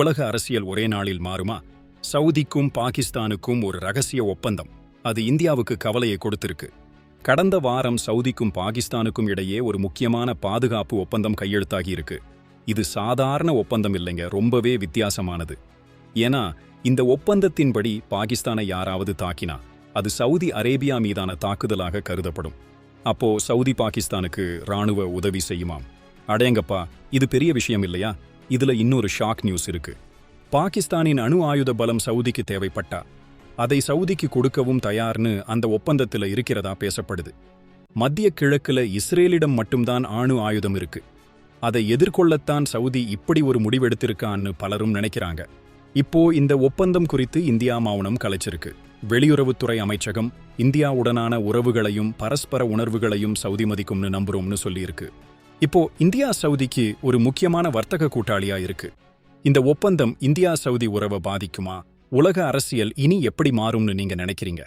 உலக அரசியல் ஒரே நாளில் மாறுமா? சவுதிக்கும் பாகிஸ்தானுக்கும் ஒரு ரகசிய ஒப்பந்தம். அது இந்தியாவுக்கு கவலையை கொடுத்திருக்கு. கடந்த வாரம் சவுதிக்கும் பாகிஸ்தானுக்கும் இடையே ஒரு முக்கியமான பாதுகாப்பு ஒப்பந்தம் கையெழுத்தாகியிருக்கு. இது சாதாரண ஒப்பந்தம் இல்லைங்க ரொம்பவே வித்தியாசமானது. ஏன்னா இந்த ஒப்பந்தத்தின்படி பாகிஸ்தானை யாராவது தாக்கினா அது சவுதி அரேபியா மீதான தாக்குதலாக கருதப்படும். அப்போ சவுதி பாகிஸ்தானுக்கு ராணுவ உதவி செய்யுமாம். அடையங்கப்பா இது பெரிய விஷயம் இல்லையா? இதுல இன்னொரு ஷாக் நியூஸ் இருக்கு. பாகிஸ்தானின் அணு ஆயுத பலம் சவுதிக்கு தேவைப்பட்டா? அதை சவுதிக்கு கொடுக்கவும் தயார்னு அந்த ஒப்பந்தத்துல இருக்கிறதா பேசப்படுது. மத்திய கிழக்குல இஸ்ரேலிடம் மட்டும்தான் அணு ஆயுதம் இருக்கு. அதை எதிர்கொள்ளத்தான் சவுதி இப்படி ஒரு முடிவெடுத்திருக்கான்னு பலரும் நினைக்கிறாங்க. இப்போ இந்த ஒப்பந்தம் குறித்து இந்தியா மௌனம் கலைச்சிருக்கு. வெளியுறவுத்துறை அமைச்சகம் இந்தியாவுடனான உறவுகளையும் பரஸ்பர உணர்வுகளையும் சவுதி மதிக்கும்னு நம்புறோம்னு சொல்லியிருக்கு. இப்போ இந்தியா சவுதிக்கு ஒரு முக்கியமான வர்த்தக கூட்டாளியா இருக்கு. இந்த ஒப்பந்தம் இந்தியா சவுதி உறவை பாதிக்குமா? உலக அரசியல் இனி எப்படி மாறும்னு நீங்க நினைக்கிறீங்க?